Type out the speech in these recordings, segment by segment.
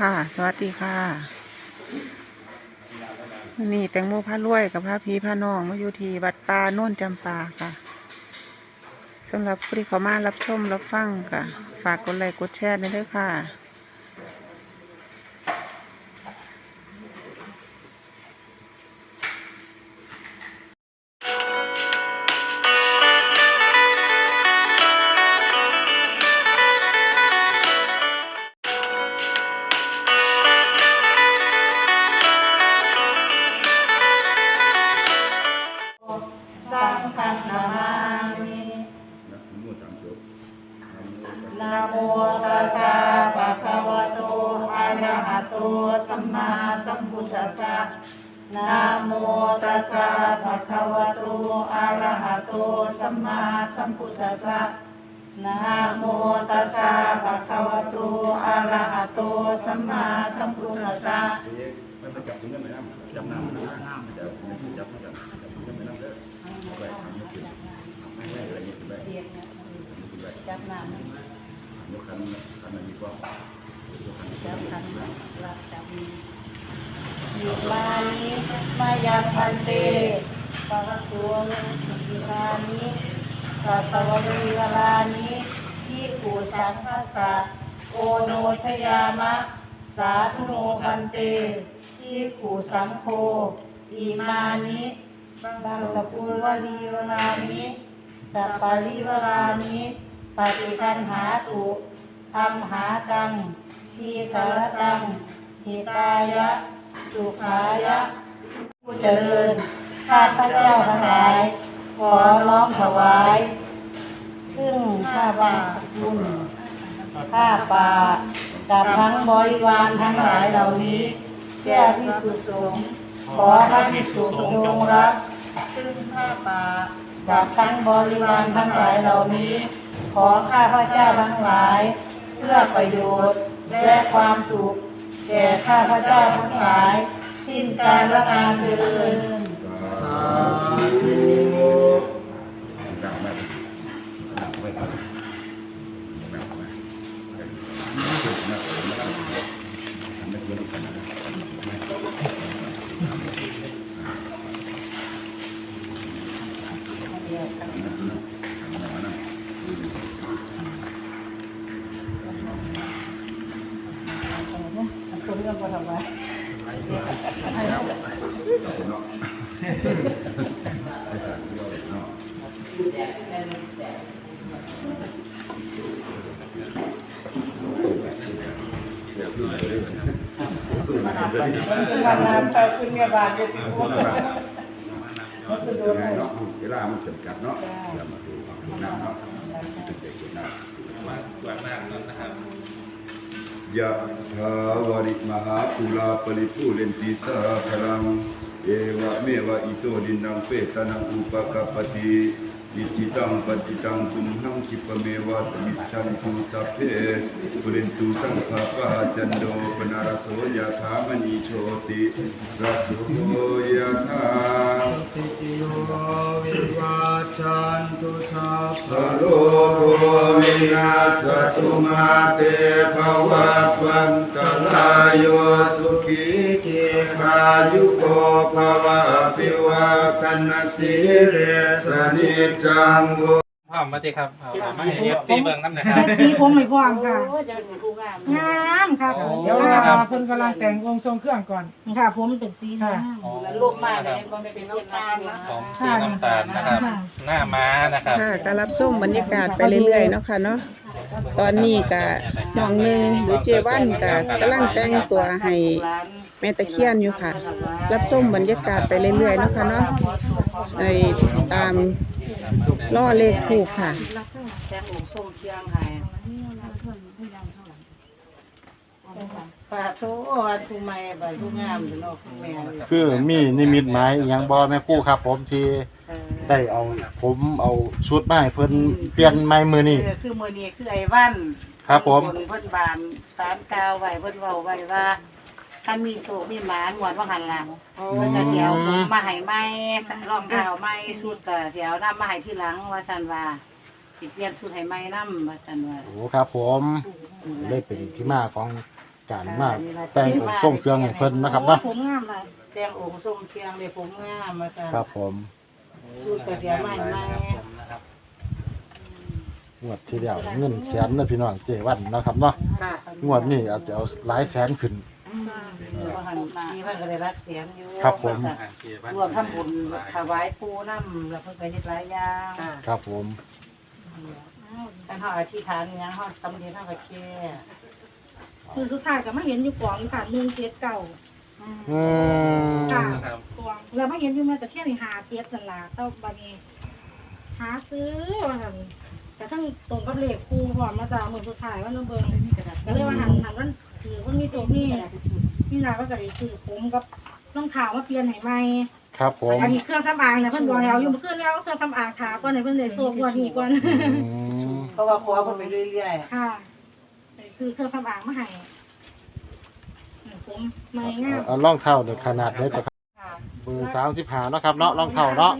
ค่ะ สวัสดีค่ะนี่แตงโมพระรวยกับพระพีพระน้องมาอยู่ที่วัดป่าโน่นจำปาค่ะสำหรับผู้ที่เขามารับชมรับฟังค่ะ ฝากกดไลค์กดแชร์ด้วยเด้อค่ะ โตสัมมาสัมพุทธัสสะนะโมตัสสะภะคะวะโตอะระหะโตสัมมาสัมพุทธัสสะนะโมตัสสะภะคะวะโตอะระหะโตสัมมาสัมพุทธัสสะไม่ไปจับถึงเงินไหมนะจับน้ำนะน้ำจับไม่จับไม่จับจับถึงเงินไหมน้ำเด้อไปยกขึ้นไม่ให้อะไรยกขึ้นไปยกขึ้นไปจับน้ำยกขันขันมันดีกว่าย กขันจับขันรับจับมืออิมานิมายังพันเตปะวะตัวอิมานิสัตวะวิวลานิที่ปูสังฆสสะโอโนชยามะ สาธุโนพันเต ที่ปูสังโฆอิมานิบังสกุลวลีวลานิสัปปาริวลานิปฏิคันหาตุธรรมหากัง ทีคารตังหิตายะ สุขายะ ผู้เจริญข้าพระเจ้าทั้งหลาย ขอร้องถวาย ซึ่งข้าบาบุญข้าป่ากับทั้งบริวารทั้งหลายเหล่านี้แก่พิสุสงฆ์ขอพระพิสุสงฆ์จงรับ ซึ่งข้าป่ากับทั้งบริวารทั้งหลายเหล่านี้ ขอข้าพระเจ้าทั้งหลาย เพื่อประโยชน์ และความสุข แก่ข้าพเจ้าทั้งหลาย สิ้นการละการเดิน สาธุดังมากดังไม่พอดังมากจุดนะผมนะไม่ควรกันนะนะ คนเรื่องพอทำไว้ เนาะไอ้สัตว์เราเนาะ วันน้ำไป ขึ้นเมียบานจะสิบวันมันคือโดนง่ายเนาะเวลามันจำกัดเนาะอย่ามาดูน้ำเนาะจุดเด็กจุดน้ำมาหวานมากนะครับ ยะถาวริมหาปุราปริปุเรนติสาพลัง เอวะเมวะอิโตดินังเปตนังอุปกปปติ อิจิตังปัจจิตังตุมหังคิปเมวะสมิจฉันตุสัพเพปุรนตุสังฆปะจันโดปนารโสยะถามณีโชติรัสโสยะถาติโยวิวาจันตุสัพพะโลโภวินาสตุมาเตภวัตวันตรายโยสุขี ยุโกภวะปิวะคันสิเรสนิจังโวพ่อมาดีครับเอาเอามาให้เอฟซีเบิ่งน้ำหนะครับ สีผมไม่พร้อมค่ะ โอ้จะเป็นผู้งามงามค่ะโอ้ เดี๋ยวครัเราบเพิ่นกำลังแต่งองค์ทรงเครื่องก่อน ค่ะ ผมเป็นสีงามอ๋อแล้วลูกมากเลยมันเป็นน้ำตาลนะของสีน้ำตาลนะครับ หน้าม้านะครับ ค่ะก็รับชมบรรยากาศไปเรื่อยๆเนาะค่ะเนาะ ตอนนี้ก็น้องหนึ่งหรือเจวันก็กำลังแต่งตัวให้แม่ตะเคียนอยู่ค่ะ รับชมบรรยากาศไปเรื่อยๆเนาะค่ะเนาะในตามล่อเลขถูกค่ะแตงหมูส้มเคียงไห้ปลาโถวันผู้ใหม่ใบผู้งามเนาะแม่คือมีนิมิตหมายอหยังบ่แม่ครู่ครับผมที่ ได้เอาผมเอาชุดมาให้เพิ่นเปลี่ยนใหม่มื้อนี้คือคือมือนี้คือไอ้วันครับผมเพิ่นบานสารกาวไว้เพิ่นเว้าไว้ว่าคันมีโศกมีหมานหวดว่าหันหลังเพิ่นก็สิเอามาให้ใหม่รองเท้าใหม่สุดก็สิเอานำมาให้ทีหลังว่าซั่นว่าสิเปลี่ยนชุดให้ใหม่นำว่าซั่นว่าโอ้ครับ ผมเลยเป็นที่มาของการมากแต่งองค์ทรงเครื่องให้เพิ่นนะครับเนาะผมงามเลยแต่งองค์ทรงเคียงเลยผมงามมาสั่น ครับผม สูตรกระเสียใหม่ใหม่นะครับงวดที่แล้วเงินแสนเด้อพี่น้องเจวันนะครับเนาะค่ะงวดนี้อาจจะเอาหลายแสนขึ้นว่าหันทีเพิ่นก็ได้รักเสียงอยู่ครับผมอ่าเกียร์บ้านรวมทำบุญถวายปูน้ำแล้วเพิ่นก็เฮ็ดหลายอย่างครับผมท่านเฮาอธิษฐานหยังเฮาสำเร็จเฮาก็แค่คือสุดท้ายก็มาเห็นอยู่กองอยู่ค่ะหนึ่งเจ็ดเก่า อืมค่ะครับกองแล้วมาเห็นอยู่มาแต่เที่ยงนี่หาเจ็ดนั่นล่ะเต้าบานีหาซื้อว่าหันแต่ทั้งตรงกับเลขครูพร้อมมาจากมือสุดท้ายว่าน้องเบิงก็เลยว่าหันหันว่าถือว่ามีตัวนี่นี่นาก็กระดิซื้อผมกับรองเท้ามาเปลี่ยนให้ใหม่ครับผมอันนี้เครื่องสำอางนะเพิ่นบอกให้เอาอยู่เมื่อคืนแล้วเครื่องสำอางขาก่อนให้เพิ่นได้โซ่กว่านี้ก่อนอืมเพราะว่าขอเพิ่นไปเรื่อยค่ะไปซื้อเครื่องสำอางมาให้อืมผม ไม่งามเอารองเท้าเดี๋ยวขนาดเล็กกว่าครับค่ะเบอร์สามสิบห้าเนาะครับเนาะรองเท้าเนาะ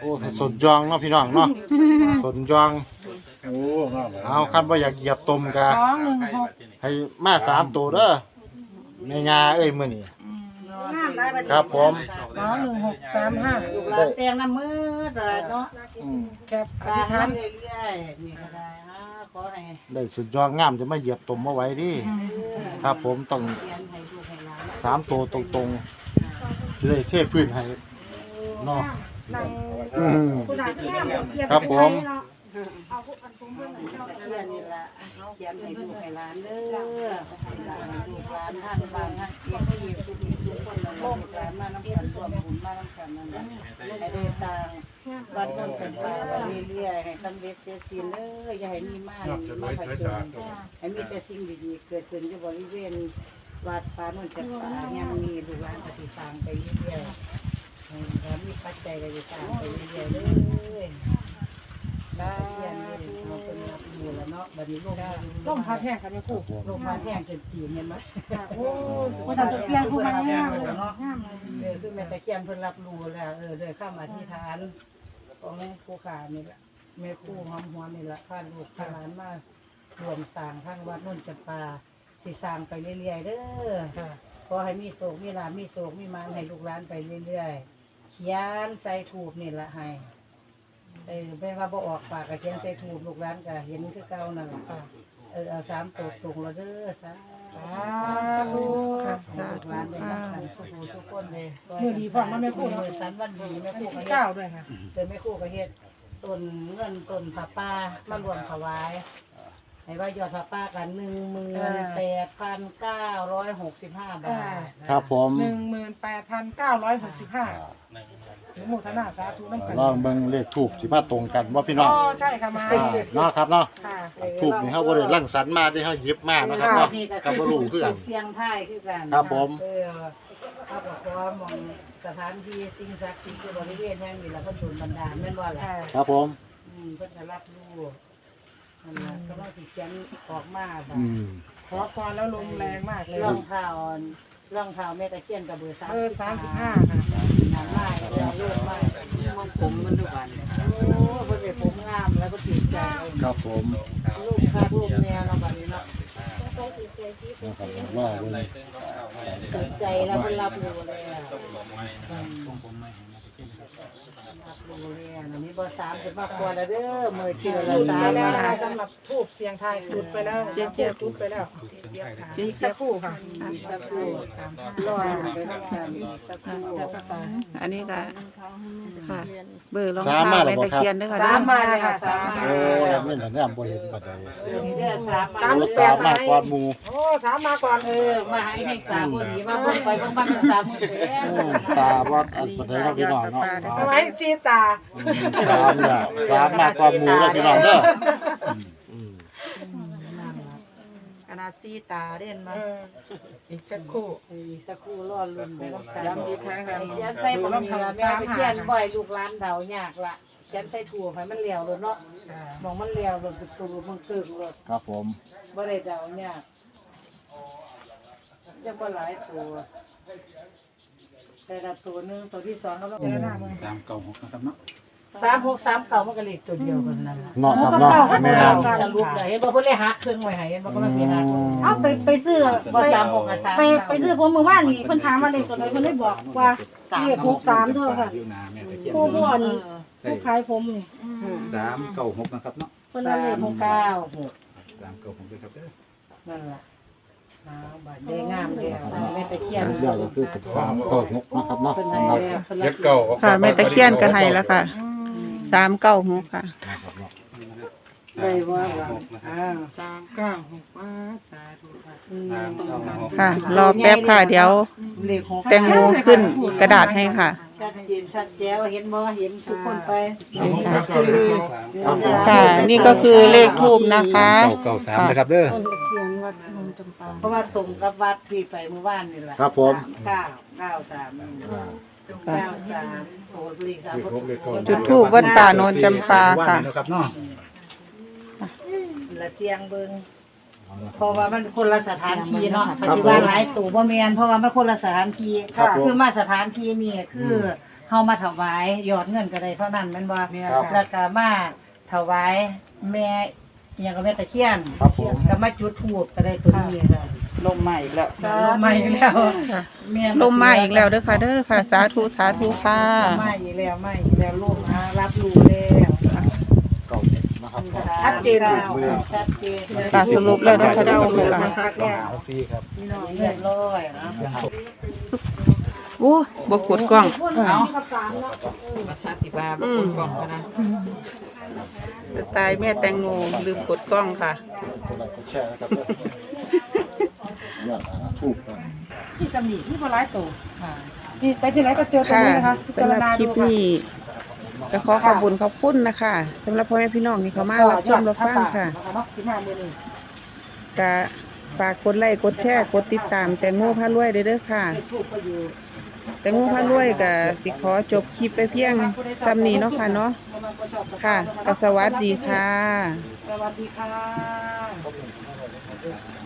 โอ้สนยองเนาะพี่น้องเนาะสนยองโอ้งามเอาคันว่าอยากเหยียบตมกะสองหนึ่งหกให้มาสามตัวเด้อแม่ยาเอ้ยมื้อนี้ๆงามหลายบัดนี้ครับผม สองหนึ่งหกสามห้าลูกหลานแต่งน้ำมือเด้อเนาะแก็บอสร้าธิงษฐานมาเรื่อยๆนี่ก็ได้ฮะขอให้ได้สุดยอดงามจะมาเหยียบตมมาไว้ดิ ครับผมต้องเรียนให้ลูกให้หลานสามตัวตรงๆจะได้เทพื้นให้เนาะนั่งอืมคุณอาเทียมเทียมครับผมเอาพวกอันผมเบิ่งให้เจ้าเรียนนี่ล่ะเรียนให้ลูกให้หลานเด้อให้หลานให้ลูกหลานท่านบ้านท่านเก็บที่ทุกมีทุกคนละลูกหลานมานำกันรวมบุญมานำกันนั่นแหละให้ได้สร้าง บ้านเมืองเป็นป่าไปเรื่อยๆให้สำเร็จเสียสิ้นเด้ออย่าให้มีมากมาผจญให้มีแต่สิ่งดีๆเกิดขึ้นอยู่บริเวณวัดป่านุ่นจัดป่าเนี่ยมันมีลูกหลานปฏิสังไปเรื่อยๆให้ถ้ามีปัจจัยก็จะสร้างไปเรื่อยๆเลยได้เรียนเลยเราเป็นรับอยู่แล้วเนาะบัดนี้ลูกต้มผัดแห้งกันไม่คู่ลงมาแท่งจนตีนเห็นไหมโอ้ว่าจะเปลี่ยนคู่มางามเลยเนาะงามเลยเออคือแม่ตะเคียนเพิ่นรับรู้แล้วเออเลยข้ามอธิษฐาน ของผู้ขานี่แหละแม่คู่หอมหัวนี่แหละพาลูกพาหลานมารวมสร้างข้างวัดนุ่นจัดปาสิสร้างไปเรื่อยๆเด้อขอให้มีโศกมีลาภมีโศกมีมานให้ลูกหลานไปเรื่อยๆเขียนใส่ถูกนี่ละให้เออเป็นว่าบ่ออกปากก็เขียนใส่ถูกลูกหลานก็เห็นคือเก่านั่นแหละเออเอาสามตัวตรงแล้วเด้อสาธุ สาธุร้านเลยนะสุขสุขคนเลยมือดีพร้อมมาแม่คู่มืเนาะอสันวันดีแม่คู่ก็เฮ็เก้าดด้วยค่ะเดินแม่คู่ก็เฮ็ดต้นเงินต้นผ้าป่ามารวมถวายให้ว่ายอดผ้าป่ากันหนึ่งหมื่นแปดพันเก้าร้อยหกสิบห้าบาท ครับผมหนึ่งหมื่นแปดพันเก้าร้อยหกสิบห้า หนึ่งหมื่น ถึงโมทนาสาธุน้ำกันลองเบิ่งเลขทูบสิมาตรงกันว่าพี่น้อ๋อองใช่ค่ะมาอ่าเนาะครับเนาะค่ะทูบนี่เฮาบ่ได้รังสรรค์มาที่เฮาหยิบมาเนาะครับเนาะก็บ่รู้คือกันเสียงไทายคือกันครับผมเออเขาบอกว่ามองสถานที่สิ่งศักดิ์สิทธิ์ที่บริเวณแห่งนี้แล้วก็โดนบันดาลแม่นว่าแหละครับผมอืมเพิ่นจะรับรู้นั่นล่ะก็ต้องสิเขียนออกมาแบบอืมขอพรแล้วลมแรงมากเลยร่องเท้าร่องเท้าแม่ตะเคียนกับเบอร์สามเบอร์สามสิบห้าค่ะ หนังลายเรือเลือดมากมันผมมันดูบันโอ้เพิ่นได้ผมงามแล้วก็ติดใจครับผมลูกค้าลูกแนวเราบันนี้เนาะนะครับรอเบิ่งติดใจแล้วมันรับรู้เลยอะ อันนี้เบอร์สามเป็นมากกว่าแล้วเด้อมือเจอจุแล้วดสาไปมแล้วแล้วนะคะสำหรับทูบเสียงไทายจุดไปแล้วเจี๊ยบ จุดไปแล้วอีกสักครู่ค่ะสักครู่รอไปทำกันสักครู่อันนี้ก็ค่ะ เบอร์รองสามเท้ามาแล้แม่ตะเคียนเด้วยค่ะสามมาเลยค่ะสามโอ้ยไม่เห็นแนมบ่เห็นบัดใดนี่เด้อสามมาสามโอ้สามมากกว่าหมู่โอ้สามมาก่อนเออมาให้ให้กาพอดีมาบิ่งไปบิ่งมาเป็นสามมื่นแล้อตาบอดอันบัดใดเนาะพี่น้องเนาะเอาไว้ซีตาอืมสามเนี่ยสามมากกว่าหมู่เด้อพี่น้องเด้ออืมขนาดซีตาเด่นมาเอออีกสักครู่ อีกสักครู่รอลุ้นไปต้องกันย้ำอีกครั้งครับเขียนใส่ผมนี่ละแม่ไปเขียนบ่อยลูกหลานเดายากละเขียนใส่ถั่วให้มันเหลวเลยเนาะมองมันเหลวเลยตุ่มันตึกเลยครับผม บ่ได้เดายากจะบ่หลายตัว แต่ละตัวหนึงตัวที่สองก็ต้องเจอหน้ามึงสามเก้าหกนะครับเนาะสามหกสามเก่ามันก็เลขตัวเดียวกันนั่นแหละเนาะครับเนาะแม่นสรุปเลยเห็นบอกเพิ่นเลยหักเครื่องไว้ให้เห็นบอกเพิ่นว่าสิหักเอาไปไปซื้อบ่ไปสามหกกับสามไปไปซื้อผมเมื่อวานนี่เพิ่นถามว่าเลขตัวไหนเพิ่นได้บอกว่าเลขหกสามเด้อค่ะอยู่นาแม่ตะเคียนผู้บ่อนผู้ขายผมนี่สามเก้าหกนะครับเนาะเพิ่นสาว่าเลขมหกเก้าหกสามเก้าหกด้วยครับเด้อนั่นล่ะ อ้าวบัดได้งามแล้วแม่ตะเคียนยอดก็คือเป็นสามเก้าหกนะครับเนาะเพิ่นให้สำหรับแล้วเพิ่นเย็รัดบเก่าค่ะแม่ตะเคียนก็ให้แล้วค่ะสามเก้าหกค่ะได้ว่าว่าอ้าวสามเก้าหกป้าสาธุค่ะสามเก้าหกค่ะ รอแป๊บค่ะ เดี๋ยว เลขหก แตงโมขึ้นกระดาษให้ค่ะ ชัดเจนชัดแจ๋วเห็นบ่เห็นทุกคนไปค่ะ นี่ก็คือเลขทูบนะคะ เก้าเก้าสามนะครับเด้อ ต้นตะเคียนวัดนนจำปาเพราะว่าตรงกับวัดที่ไปเมื่อวานนี่แหละครับผม เก้าเก้าสามเก้าสามโอ้เลขสามจุดทูบวัดป่าโนนจำปาค่ะว่นะครับเนาะ ละเสียงเบิง เพราะว่ามันคนละสถานที่เนาะปัจจุบันหลายตู่บ่แม่นเพราะว่ามันคนละสถานที่ครับผม คือมาสถานที่นี่คือเฮามาถวายยอดเงินก็ได้เท่านั้นแม่นบ่ครับ แล้วก็มาถวายแม่อิหยังก็แม่ตะเคียนครับผม ก็มาจุดธูปก็ได้ตัวนี้ค่ะลมใหม่แล้ว ลมมาอีกแล้วแลมมาอีกแล้วเด้อค่ะเด้อค่ะ สาธุสาธุค่ะลมมาอีกแล้วมาอีกแล้วลมมารับรู้แล้วเก้านะครับชัดเจนแล้วชัดเจนค่ะสรุปแล้วนะคะเด้อสามหกสี่ครับพี่น้องเรียบร้อยนะโอ้บกดกล้องเอาห้าสิบบาทคนกล่องกันนะสไตล์แม่แตงโมลืมกดกล้องค่ะกดไลค์กดแชร์นะครับเด้อยอดทูบกันที่สำนีที่บ่หลายตัวนี่ไปที่ไหนก็เจอตรงค่ะนี้นะคะพิสำจารหรับณาคลิดูปค่ะนี้ ก็ขอขอบคุญขอบคุณนะคะสำหรับพ่อแม่พี่น้องที่เขามารับชมรับฟังค่ะเนาะที่มาเมื่อนี้ก็ฝากกดไลค์กดแชร์กดติดตาม แตงโมพารวยเด้อเด้อค่ะทูบก็อยู่แตงโมพารวยก็สิขอจบคลิปไปเพียงซ้ำนี้เนาะค่ะเนาะค่ะก็สวัสดีค่ะ สวัสดีค่ะ